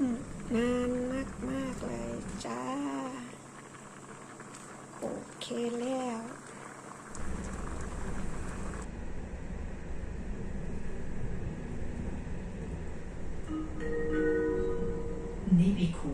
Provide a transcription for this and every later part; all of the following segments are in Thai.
มนานมากมาก ๆ เลยจ้า โอเคแล้วนี่พี่คู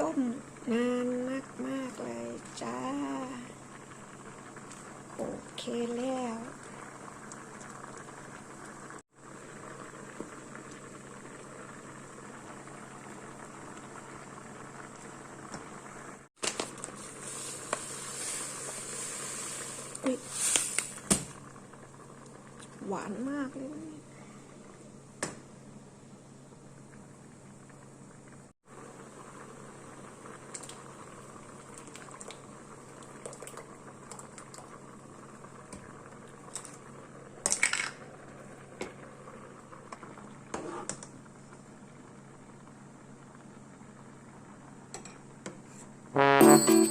ต้มนานมากมากๆเลย ว แล้ว หวานมากเลย Thank